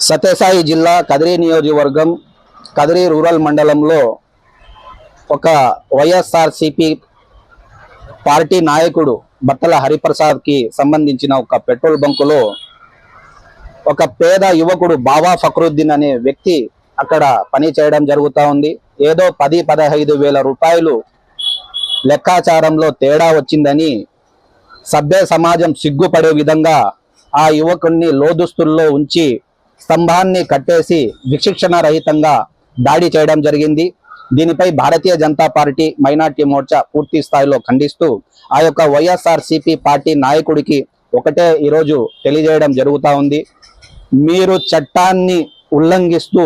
సత్యసాయి జిల్లా కదిరి నియోజకవర్గం కదిరి రూరల్ మండలంలో ఒక వైఎస్ఆర్సిపి పార్టీ నాయకుడు బట్టల హరిప్రసాద్కి సంబంధించిన ఒక పెట్రోల్ బంకులో ఒక పేద యువకుడు బాబా ఫక్రుద్దీన్ అనే వ్యక్తి అక్కడ పని చేయడం జరుగుతూ ఉంది. ఏదో పది పదహైదు వేల రూపాయలు లెక్కాచారంలో తేడా వచ్చిందని సభ్య సమాజం సిగ్గుపడే విధంగా ఆ యువకుడిని లోదుస్తుల్లో ఉంచి స్తంభాన్ని కట్టేసి విశిక్షణ రహితంగా దాడి చేయడం జరిగింది. దీనిపై భారతీయ జనతా పార్టీ మైనార్టీ మోర్చా పూర్తి స్థాయిలో ఖండిస్తూ ఆ యొక్క వైఎస్ఆర్ పార్టీ నాయకుడికి ఒకటే ఈరోజు తెలియజేయడం జరుగుతూ ఉంది. మీరు చట్టాన్ని ఉల్లంఘిస్తూ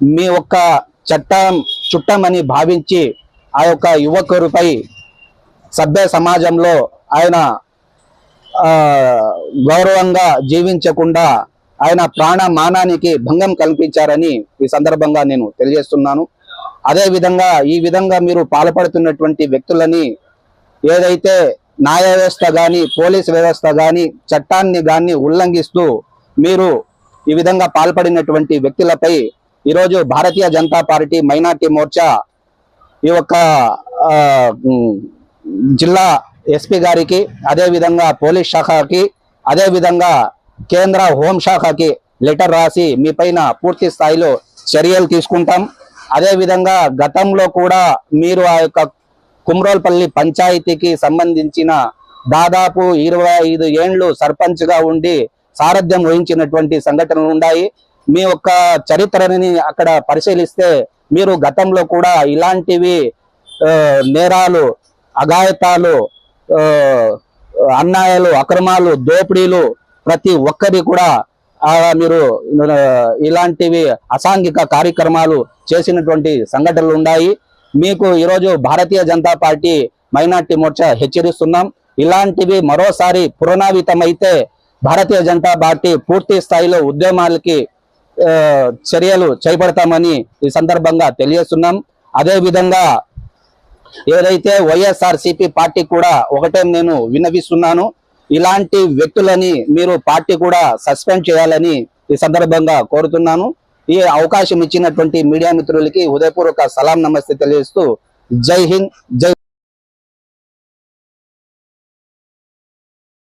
మీ యొక్క చట్టం చుట్టమని భావించి ఆ యొక్క యువకుడిపై సభ్య సమాజంలో ఆయన గౌరవంగా జీవించకుండా ఆయన ప్రాణ మానానికి భంగం కల్పించారని ఈ సందర్భంగా నేను తెలియజేస్తున్నాను. అదే విధంగా ఈ విధంగా మీరు పాల్పడుతున్నటువంటి వ్యక్తులని ఏదైతే న్యాయ వ్యవస్థ కానీ పోలీస్ వ్యవస్థ కానీ చట్టాన్ని కానీ ఉల్లంఘిస్తూ మీరు ఈ విధంగా పాల్పడినటువంటి వ్యక్తులపై ఈరోజు భారతీయ జనతా పార్టీ మైనార్టీ మోర్చా ఈ యొక్క జిల్లా ఎస్పీ గారికి అదేవిధంగా పోలీస్ శాఖకి అదే విధంగా కేంద్ర హోంశాఖకి లెటర్ రాసి మీ పైన పూర్తి స్థాయిలో చర్యలు తీసుకుంటాం. అదేవిధంగా గతంలో కూడా మీరు ఆ యొక్క కుమ్రోల్పల్లి పంచాయతీకి సంబంధించిన దాదాపు ఇరవై ఐదు ఏండ్లు సర్పంచ్గా ఉండి సారథ్యం వహించినటువంటి సంఘటనలు ఉన్నాయి. మీ యొక్క చరిత్రని అక్కడ పరిశీలిస్తే మీరు గతంలో కూడా ఇలాంటివి నేరాలు అఘాయతాలు అన్యాయాలు అక్రమాలు దోపిడీలు ప్రతి ఒక్కరి కూడా మీరు ఇలాంటివి అసాంఘిక కార్యక్రమాలు చేసినటువంటి సంఘటనలు ఉన్నాయి. మీకు ఈరోజు భారతీయ జనతా పార్టీ మైనార్టీ మోర్చా హెచ్చరిస్తున్నాం. ఇలాంటివి మరోసారి పునరావితమైతే భారతీయ జనతా పార్టీ పూర్తి స్థాయిలో ఉద్యమాలకి చర్యలు చేపడతామని ఈ సందర్భంగా తెలియజేస్తున్నాం. అదేవిధంగా ఏదైతే వైఎస్ఆర్ పార్టీ కూడా ఒకటే నేను విన్నవిస్తున్నాను. ఇలాంటి వ్యక్తులని మీరు పార్టీ కూడా సస్పెండ్ చేయాలని ఈ సందర్భంగా కోరుతున్నాను. ఈ అవకాశం ఇచ్చినటువంటి మీడియా మిత్రులకి హృదయపూర్వక సలాం నమస్తే తెలియజేస్తూ జై హింద్ జై